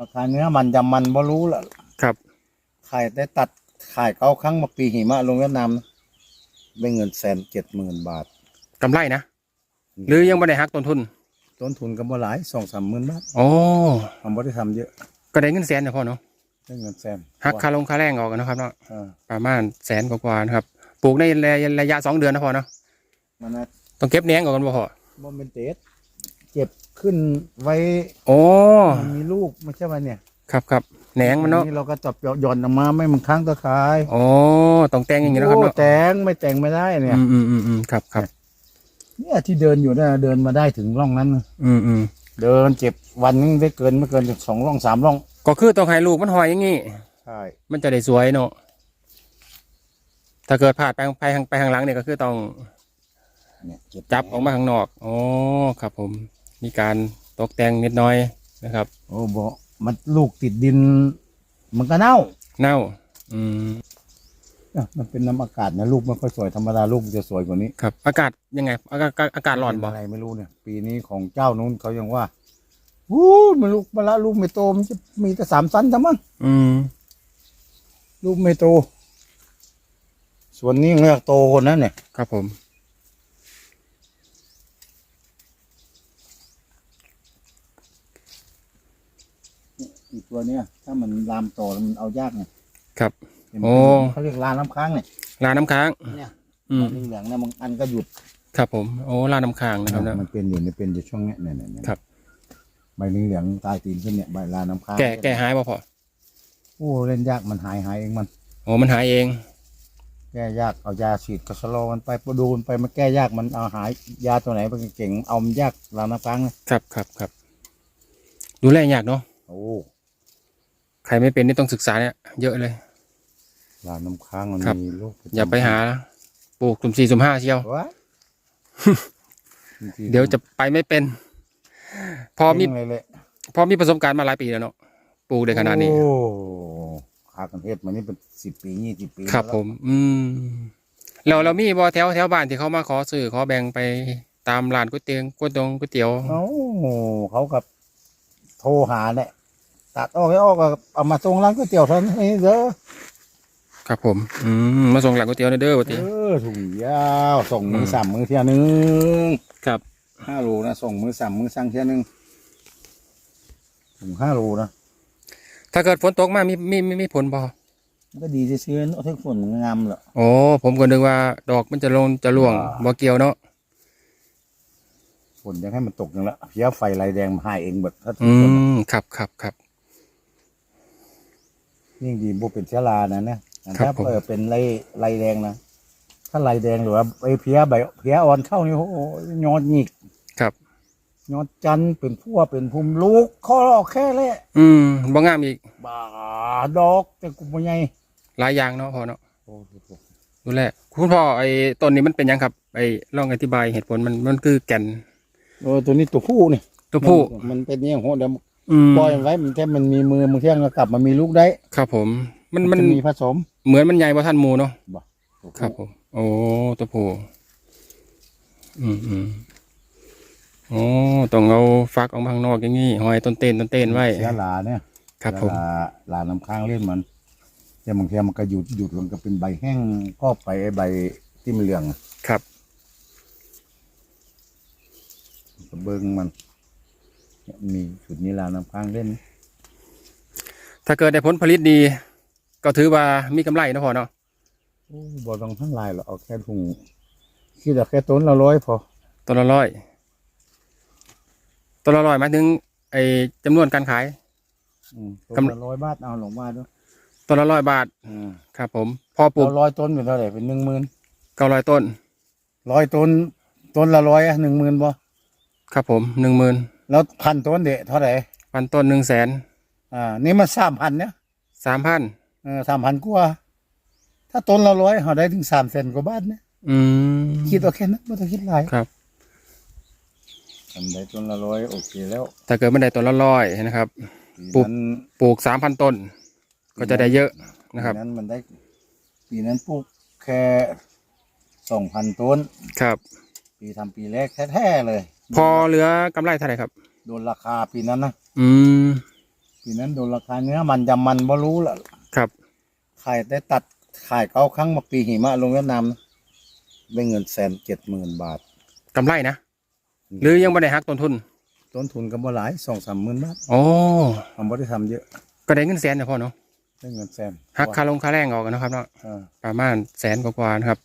ราคาเนื้อมันยำมันบ่รู้ละครับขายได้ตัดขายเก้าครั้งมาปีหิมะลงเวียดนามนะได้เงินแสนเจ็ดหมื่นบาท กำไรนะ หรือยังไม่ได้หักต้นทุน ต้นทุนก็บ่หลายสองสามหมื่นบาทโอ้ ทำบ่ได้ทำเยอะก็ได้เงินแสนนะพ่อเนาะได้เงินแสนหักค่าลงค่าแรงออกกันนะครับเนาะ เออประมาณแสนกว่าๆนะครับ ปลูกในระยะสองเดือนนะพ่อเนาะ มันนะต้องเก็บแหนงออกกันบ่พ่อบ่เป็นเตดเจ็บ ขึ้นไว้โอ้มันมีลูกไม่ใช่ว่าเนี่ย ครับครับแหนงมันเนาะเราก็จับหย่อนออกมาไม่มันค้างตะขายโอ้ต้องแต่งอย่างนี้นะครับโอ้เนาะแต่งไม่แต่งไม่ได้เนี่ย อืมอืมอืมอืมครับครับเนี่ยที่เดินอยู่นะเดินมาได้ถึงร่องนั้นนะอืมอืมเดินเจ็บวันนึงได้เกินไม่เกินสองร่องสามร่อง ก็คือต้องให้ลูกมันหอยอย่างงี้ใช่มันจะได้สวยเนาะถ้าเกิดพลาดไปไปทางไปทางหลังเนี่ยก็คือต้องเนี่ยเจ็จับออกมาข้างนอก อ๋อ ครับผม มีการตกแต่งนิดหน่อยนะครับ โอ้บอกมันลูกติดดิน มันก็เน่าเน่า อืมอะมันเป็นน้ำอากาศนะลูกไม่ค่อยสวยธรรมดาลูกมันจะสวยกว่านี้ครับ อากาศยังไง อากาศอากาศร้อนบ่ เป็อะไรไม่รู้เนี่ย ปีนี้ของเจ้านู้นเขายังว่าวู้มันลูกมาละลูกไม่โตมันจะมีแต่สามสั้นทำมั้งอืมลูกไม่โตส่วนนี้เงือกโตคนนั้นเนี่ย ครับผม ตัวเนี้ยถ้ามันลามโตแล้วมันเอายากไงครับ เห็นไหมโอ้ เขาเรียกลามน้ำค้างเนี่ยลาน้ำค้าง เนี่ยอืม เหลืองๆเนี่ยบางอันก็หยุด ครับผม โอ้ลาน้ำค้างนะครับนะ มันเป็นอยู่เนี่ยเป็นอยู่ช่วงเนี้ยเนี่ยเนี่ยเนี่ยครับ ใบเหลืองๆตายตีนขึ้นเนี่ยใบลาน้ำค้างแก่แก่หายบ่พอโอ้เล่นยากมันหายหายเองมัน โอ้มันหายเอง แก้ยากเอายาฉีดกระสโลมันไปประดูนไปมันแก้ยากมันเอาหายยาตัวไหนมันเก่งเอามันยากลาน้ำค้างนะครับครับครับดูแลยากเนาะโอ้ ใครไม่เป็นนี่ต้องศึกษาเนี่ยเยอะเลย ลาน้ำค้างมันครับ มีโรคระจำอย่าไปหาปลูกสุ่มสี่สุ่มห้าเชียว วะ เดี๋ยวจะไปไม่เป็น พอมีเก่งเลยแหละพอมีประสบการณ์มาหลายปีแล้วเนาะปลูกได้ขนาดนี้ โอ้ขากันเทศมานี่เป็นสิบปียี่สิบปีครับแล้วผม อืมเราเรามีบ่แถวแถวบ้านที่เขามาขอซื้อขอแบ่งไปตามร้านก๋วยเตี๋ยวก๋วยตงก๋วยเตี๋ยว เอ้าเขากับโทรหาเนี่ย ตัดออกให้ออกก็เอามาส่งร้านก๋วยเตี๋ยวเท่านั้นเองเด้อครับผม อืมมาส่งร้านก๋วยเตี๋ยวในอยเด้อว่าติเออถุงยาวส่งมือสามมือเที่ยหนึงครับ ห้าโลนะส่งมือสามมือสั่งเที่ยหนึงถุงห้าโลนะถ้าเกิดฝนตกมามีมีมีมีผลบ่มันก็ดีจะซื้อๆเนอะถ้าฝนมันงามเหรอโอ้ผมก็นึกว่าดอกมันจะลงจะร่วงอ่าบ่เกี่ยวเนาะฝนยังให้มันตกยังละเพี้ยไฟลายแดงมาหายเองเบิดถ้าถึอืงฝนอะมครับครับครับ ยิ่งดีบุเป็นเชื้อรานะเนี่ยครัถ้าบผมเออเป็นลายลายแดงนะถ้าลายแดงหรือว่าไอ้เพี้ยใบเพี้ยอ่อนเข้านี่โอ้โหยอดหงิกครับยอดจันทร์เป็นพั่วเป็นภูมิลูกข้อออกแค่แหละอืมบ่งามอีกบาดอกแต่กูไม่ใหญ่หลายอย่างเนาะพอเนาะโอ้โหดูแลคุณพ่อไอ้ต้นนี้มันเป็นหยังครับไอ้ลองอธิบายเหตุผลมันมันคือแก่นเออตัวนี้ตัวผู้นี่ตัวผู้มันมันเป็นเนี่ยโหเดี๋ยว อืมปล่อยมันไว้มันแค่มันมีมือมันเที่ยงก็กลับมามีลูกได้ครับผม มันมันจะมีผสม เหมือนมันใหญ่กว่าท่านหมูเนาะตัวผู้ครับผม โอ้ตัวผู้อืมอืมโอ้ต้องเอาฟักออกมาข้างนอกอย่างงี้หอยต้นเต้นต้นเต้นไว้เชื้อราเนี่ยครับผมเชื้อราลาน้ำค้างเล่นมันแต่บางทีมันก็หยุดหยุดมันก็เป็นใบแห้งก็ไปไอ้ใบที่มันเหลืองอะครับก็เบิ้งมันเนี่ย มีจุดนี้ลาน้ำค้างเล่น ถ้าเกิดได้ผลผลิตดี ก็ถือว่ามีกำไรเนาะพ่อเนาะโอ้บ่ต้องทั้งลายหรอกเอาแค่ถุงคิดเอาแค่ต้นละร้อยพอตัวละร้อยตัวละร้อยหมายถึง ไอ้จำนวนการขายอืมต้กำนละร้อยบาทเอาหลงมาด้วยตัวละร้อยบาทอืมครับ ผมพอปลูกเอาร้อยต้นเป็นเท่าไหร่เป็นหนึ่งหมื่นเก้าร้อยต้นร้อยต้น ต้นละร้อยอะหนึ่งหมื่นบ่ครับผมหนึ่งหมื่น แล้วพันต้นเดะเท่าไหร่พันต้นหนึ่งแสนอ่า นี่มันสามพันเนี่ยสามพันเออสามพันกว่า ถ้าต้นละร้อยเขาได้ถึงสามแสนกว่าบาทเนี่ยอืมคิดเอาแค่นั้นไม่ต้องคิดหลายครับทำได้ต้นละร้อยโอเคแล้ว ถ้าเกิดไม่ได้ต้นละร้อยนะครับปีปลูกนั้นปลูกสามพันต้น ก็จะได้เยอะนะครับปีนั้นมันได้ปีนั้นปลูกแค่สองพันต้น ครับ ปีทำปีแรกแท้ๆเลย พอเหลือกำไรเท่าไหร่ครับ โดนราคาปีนั้นนะอืมปีนั้นโดนราคาเนื้อมันยำมันบ่รู้ละครับ ขายได้ตัดขายเก้าครั้งมาปีหิมะลงเวียดนามนะได้เงินแสนเจ็ดหมื่นบาท กำไรนะ หรือยังไม่ได้หักต้นทุนต้นทุนก็บ่หลายสองสามหมื่นบาทโอ้ทำบ่ได้ทำเยอะก็ได้เงินแสนนะพ่อเนาะได้เงินแสนหักค่าลงค่าแรงออกกันนาะครับเนาะ อ่า ประมาณแสนกว่าๆนะครับ